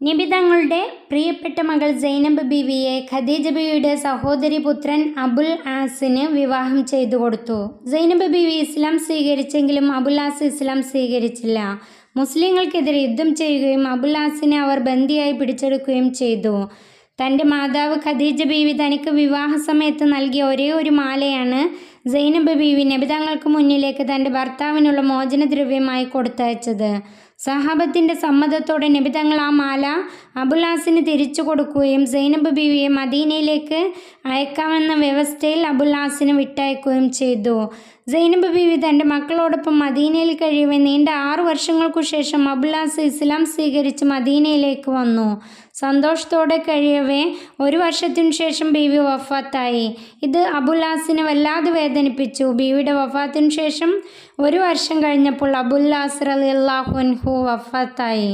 നബി തങ്ങളുടെ പ്രിയപ്പെട്ട മകൾ സൈനബ് ബിവിയെ ഖദീജ ബീവിയുടെ സഹോദരി പുത്രൻ അബുൽ ആസിന് വിവാഹം ചെയ്തു കൊടുത്തു. സൈനബ് ബിവി ഇസ്ലാം സ്വീകരിച്ചെങ്കിലും അബുൽ ആസ് ഇസ്ലാം സ്വീകരിച്ചില്ല. മുസ്ലിങ്ങൾക്കെതിരെ യുദ്ധം ചെയ്യുകയും അബുൽ ആസിനെ അവർ ബന്ദിയായി പിടിച്ചെടുക്കുകയും ചെയ്തു. തന്റെ മാതാവ് ഖദീജ ബീവി തനിക്ക് വിവാഹ സമയത്ത് നൽകിയ ഒരേ ഒരു മാലയാണ് സൈനബ് ബീവി നബിതങ്ങൾക്ക് മുന്നിലേക്ക് തന്റെ ഭർത്താവിനുള്ള മോചനദ്രവ്യമായി കൊടുത്തയച്ചത്. സഹാബത്തിന്റെ സമ്മതത്തോടെ നബിതങ്ങൾ ആ മാല അബുലാസിന് തിരിച്ചു കൊടുക്കുകയും സൈനബ് ബിവിയെ മദീനയിലേക്ക് അയക്കാമെന്ന വ്യവസ്ഥയിൽ അബുലാസിന് വിട്ടയക്കുകയും ചെയ്തു. സൈനബ് ബിവി തന്റെ മക്കളോടൊപ്പം മദീനയിൽ കഴിയവേ നീണ്ട ആറു വർഷങ്ങൾക്കു ശേഷം അബുലാസ് ഇസ്ലാം സ്വീകരിച്ച് മദീനയിലേക്ക് വന്നു. സന്തോഷത്തോടെ കഴിയവേ ഒരു വർഷത്തിനു ശേഷം ബിവി വഫാത്തായി. ഇത് അബുല്ലാസിനെ വല്ലാതെ വേദനിപ്പിച്ചു. ബിവിയുടെ വഫാത്തിനു ശേഷം ഒരു വർഷം കഴിഞ്ഞപ്പോൾ അബുല്ലാസ് റലി അള്ളാഹുൻഹു വഫാത്തായി